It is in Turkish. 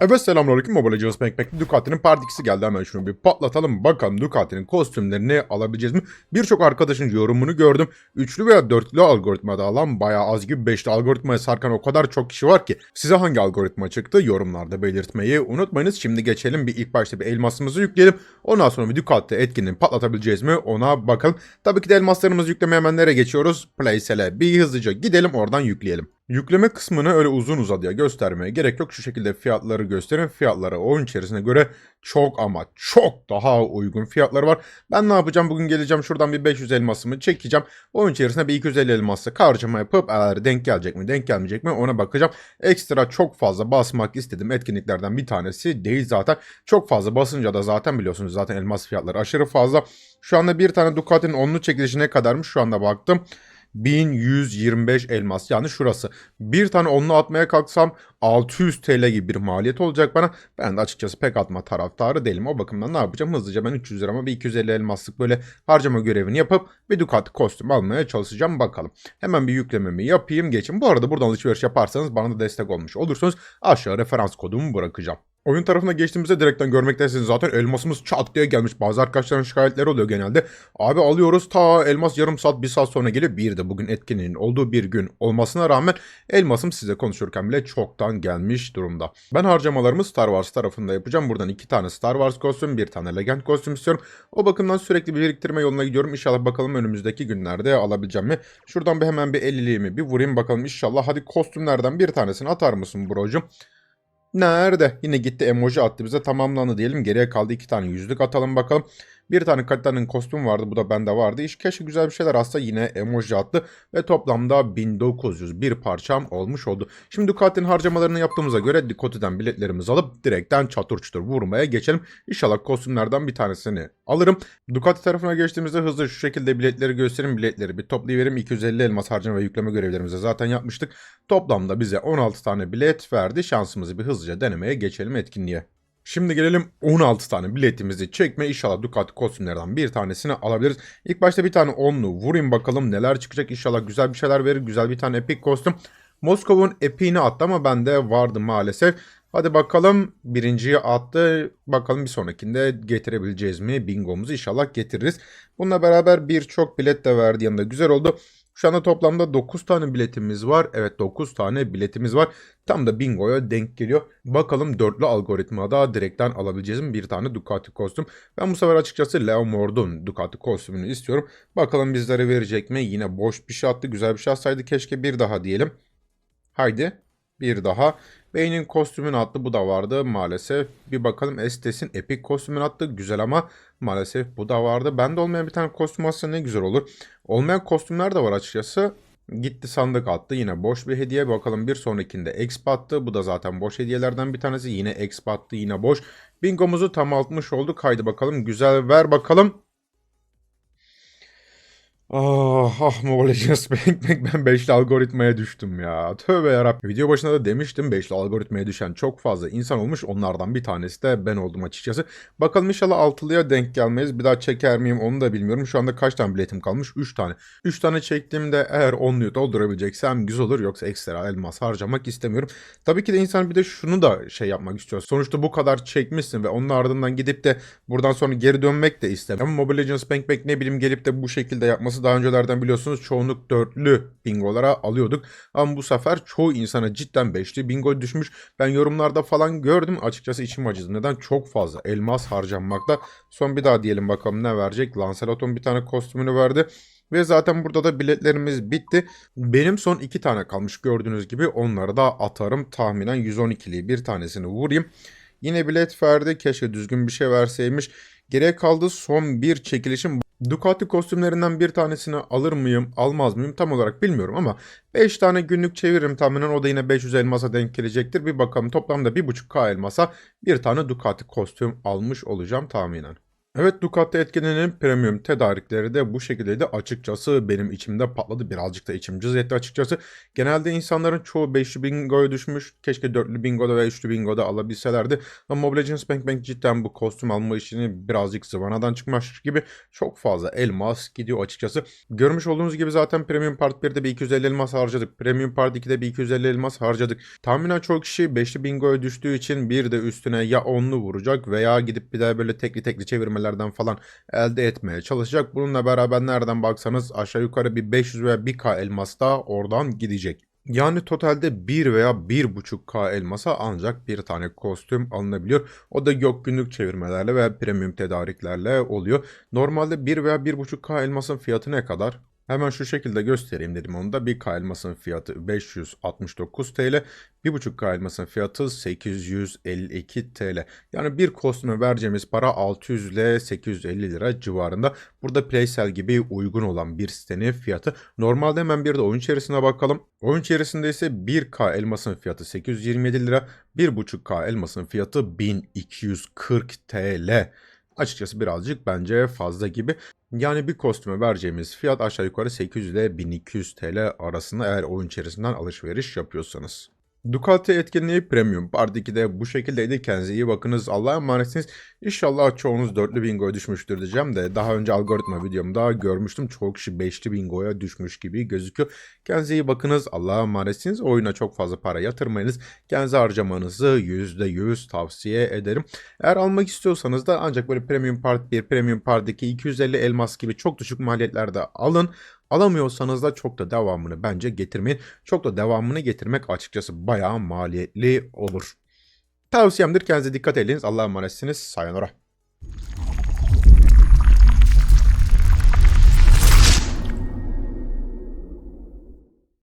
Evet selamünaleyküm Mobile Legends Backpack'li Ducati'nin Part 2'si geldi hemen şunu bir patlatalım bakalım Ducati'nin kostümlerini alabileceğiz mi? Birçok arkadaşın yorumunu gördüm. Üçlü veya dörtlü algoritmada alan bayağı az gibi beşli algoritmaya sarkan o kadar çok kişi var ki. Size hangi algoritma çıktı yorumlarda belirtmeyi unutmayınız. Şimdi geçelim bir ilk başta bir elmasımızı yükleyelim. Ondan sonra bir Ducati etkinliğini patlatabileceğiz mi ona bakalım. Tabii ki de elmaslarımızı yüklemeye hemen nereye geçiyoruz? Playsel'e bir hızlıca gidelim oradan yükleyelim. Yükleme kısmını öyle uzun uzadıya göstermeye gerek yok. Şu şekilde fiyatları gösterin. Fiyatları oyun içerisine göre çok ama çok daha uygun fiyatlar var. Ben ne yapacağım? Bugün geleceğim şuradan bir 500 elmasımı çekeceğim. Oyun içerisine bir 250 elmasla harcama yapıp eğer denk gelecek mi denk gelmeyecek mi ona bakacağım. Ekstra çok fazla basmak istedim. Etkinliklerden bir tanesi değil zaten. Çok fazla basınca da zaten biliyorsunuz zaten elmas fiyatları aşırı fazla. Şu anda bir tane Ducati'nin onlu çekilişi ne kadarmış şu anda baktım. 1125 elmas yani şurası. Bir tane onlu atmaya kalksam 600 TL gibi bir maliyet olacak bana. Ben de açıkçası pek atma taraftarı değilim. O bakımdan ne yapacağım? Hızlıca ben 300 lirama bir 250 elmaslık böyle harcama görevini yapıp bir Ducati kostüm almaya çalışacağım bakalım. Hemen bir yüklememi yapayım geçin. Bu arada buradan alışveriş yaparsanız bana da destek olmuş olursunuz. Aşağı referans kodumu bırakacağım. Oyun tarafına geçtiğimizde direkten görmektesiniz zaten elmasımız çat diye gelmiş. Bazı arkadaşların şikayetleri oluyor genelde. Abi alıyoruz ta elmas yarım saat bir saat sonra geliyor. Bir de bugün etkinliğin olduğu bir gün olmasına rağmen elmasım size konuşurken bile çoktan gelmiş durumda. Ben harcamalarımı Star Wars tarafında yapacağım. Buradan iki tane Star Wars kostüm, bir tane Legend kostüm istiyorum. O bakımdan sürekli bir biriktirme yoluna gidiyorum. İnşallah bakalım önümüzdeki günlerde alabileceğim mi? Şuradan bir hemen bir 50'liğimi bir vurayım bakalım inşallah. Hadi kostümlerden bir tanesini atar mısın brocum? Nerede? Yine gitti emoji attı bize tamamlandı diyelim. Geriye kaldı iki tane yüzlük atalım bakalım. Bir tane Katia'nın kostüm vardı. Bu da bende vardı. İş keşke güzel bir şeyler atsa yine emoji attı. Ve toplamda 1900 bir parçam olmuş oldu. Şimdi Ducati'nin harcamalarını yaptığımıza göre Ducati'den biletlerimizi alıp direkten çatır çutur vurmaya geçelim. İnşallah kostümlerden bir tanesini alırım. Ducati tarafına geçtiğimizde hızlı şu şekilde biletleri göstereyim. Biletleri bir toplayıverim. 250 elmas harcama ve yükleme görevlerimizi zaten yapmıştık. Toplamda bize 16 tane bilet verdi. Şansımızı bir hızlıca denemeye geçelim etkinliğe. Şimdi gelelim 16 tane biletimizi çekme. İnşallah Ducati kostümlerden bir tanesini alabiliriz. İlk başta bir tane onlu vurayım bakalım neler çıkacak. İnşallah güzel bir şeyler verir. Güzel bir tane epik kostüm. Moskov'un epiğini attı ama bende vardı maalesef. Hadi bakalım birinciyi attı. Bakalım bir sonrakinde getirebileceğiz mi? Bingomuzu inşallah getiririz. Bununla beraber birçok bilet de verdi yanında. Güzel oldu. Şu anda toplamda 9 tane biletimiz var. Evet 9 tane biletimiz var. Tam da bingoya denk geliyor. Bakalım dörtlü algoritmada direkten alabileceğiz mi bir tane Ducati kostüm. Ben bu sefer açıkçası Leo Mord'un Ducati kostümünü istiyorum. Bakalım bizlere verecek mi? Yine boş bir şey attı. Güzel bir şey atsaydı keşke bir daha diyelim. Haydi bir daha. Beynin kostümünü attı. Bu da vardı maalesef. Bir bakalım Estes'in epik kostümünü attı. Güzel ama maalesef bu da vardı. Bende olmayan bir tane kostüm atsa ne güzel olur. Olmayan kostümler de var açıkçası. Gitti sandık attı. Yine boş bir hediye. Bakalım bir sonrakinde exp attı. Bu da zaten boş hediyelerden bir tanesi. Yine exp attı. Yine boş. Bingomuzu tam altmış olduk. Haydi bakalım. Güzel ver bakalım. Ah ah Mobile Legends Bankbank ben 5'li algoritmaya düştüm ya. Tövbe yarabbim. Video başında da demiştim 5'li algoritmaya düşen çok fazla insan olmuş. Onlardan bir tanesi de ben oldum açıkçası. Bakalım inşallah 6'lıya denk gelmeyiz. Bir daha çeker miyim onu da bilmiyorum. Şu anda kaç tane biletim kalmış? 3 tane. 3 tane çektiğimde eğer 10'luyu doldurabileceksem güzel olur. Yoksa ekstra elmas harcamak istemiyorum. Tabii ki de insan bir de şunu da şey yapmak istiyor. Sonuçta bu kadar çekmişsin ve onun ardından gidip de buradan sonra geri dönmek de istemem. Ama Mobile Legends Bankbank ne bileyim gelip de bu şekilde yapması daha öncelerden biliyorsunuz çoğunluk dörtlü bingolara alıyorduk. Ama bu sefer çoğu insana cidden beşli bingo düşmüş. Ben yorumlarda falan gördüm. Açıkçası içim acıdı. Neden? Çok fazla elmas harcanmakta. Son bir daha diyelim bakalım ne verecek. Lancelot'un bir tane kostümünü verdi. Ve zaten burada da biletlerimiz bitti. Benim son iki tane kalmış gördüğünüz gibi. Onları da atarım. Tahminen 112'liği bir tanesini vurayım. Yine bilet verdi. Keşke düzgün bir şey verseymiş. Geriye kaldı son bir çekilişim. Ducati kostümlerinden bir tanesini alır mıyım, almaz mıyım tam olarak bilmiyorum ama 5 tane günlük çeviririm tahminen o da yine 500 elmasa denk gelecektir. Bir bakalım toplamda 1.5k elmasa bir tane Ducati kostüm almış olacağım tahminen. Evet Ducati etkinliğinin premium tedarikleri de bu şekildeydi. Açıkçası benim içimde patladı. Birazcık da içim cız etti açıkçası. Genelde insanların çoğu 5'li bingoya düşmüş. Keşke 4'lü bingoda ve 3'lü bingoda alabilselerdi. Ama Mobile Legends Bank Bank cidden bu kostüm alma işini birazcık zıvanadan çıkmış gibi çok fazla elmas gidiyor açıkçası. Görmüş olduğunuz gibi zaten Premium Part 1'de bir 250 elmas harcadık. Premium Part 2'de bir 250 elmas harcadık. Tahminen çok kişi 5'li bingoya düştüğü için bir de üstüne ya 10'lu vuracak veya gidip bir daha böyle tekli tekli çevirmelerden falan elde etmeye çalışacak. Bununla beraber nereden baksanız aşağı yukarı bir 500 veya 1k elmas da oradan gidecek. Yani totalde 1 veya 1.5k elmasa ancak bir tane kostüm alınabiliyor. O da yok günlük çevirmelerle ve premium tedariklerle oluyor. Normalde 1 veya 1.5k elmasın fiyatı ne kadar? Hemen şu şekilde göstereyim dedim onu da. 1K elmasın fiyatı 569 TL. 1.5K elmasın fiyatı 852 TL. Yani bir kostüme vereceğimiz para 600 ile 850 lira civarında. Burada Playsell gibi uygun olan bir sitenin fiyatı. Normalde hemen bir de oyun içerisine bakalım. Oyun içerisinde ise 1K elmasın fiyatı 827 lira. 1.5K elmasın fiyatı 1240 TL. Açıkçası birazcık bence fazla gibi. Yani bir kostüme vereceğimiz fiyat aşağı yukarı 800 ile 1200 TL arasında eğer oyun içerisinden alışveriş yapıyorsanız. Ducati etkinliği Premium Part 2'de bu şekildeydi. Kendinize iyi bakınız. Allah'a emanetsiniz. İnşallah çoğunuz dörtlü bingoya düşmüştür diyeceğim de daha önce algoritma videomda görmüştüm. Çoğu kişi beşli bingoya düşmüş gibi gözüküyor. Kendinize iyi bakınız. Allah'a emanetsiniz. Oyuna çok fazla para yatırmayınız. Kendinize harcamanızı %100 tavsiye ederim. Eğer almak istiyorsanız da ancak böyle Premium Part 1, Premium Part 2, 250 elmas gibi çok düşük maliyetlerde alın. Alamıyorsanız da çok da devamını bence getirmeyin. Çok da devamını getirmek açıkçası bayağı maliyetli olur. Tavsiyemdir kendinize dikkat ediniz. Allah'a emanetsiniz. Sayonara.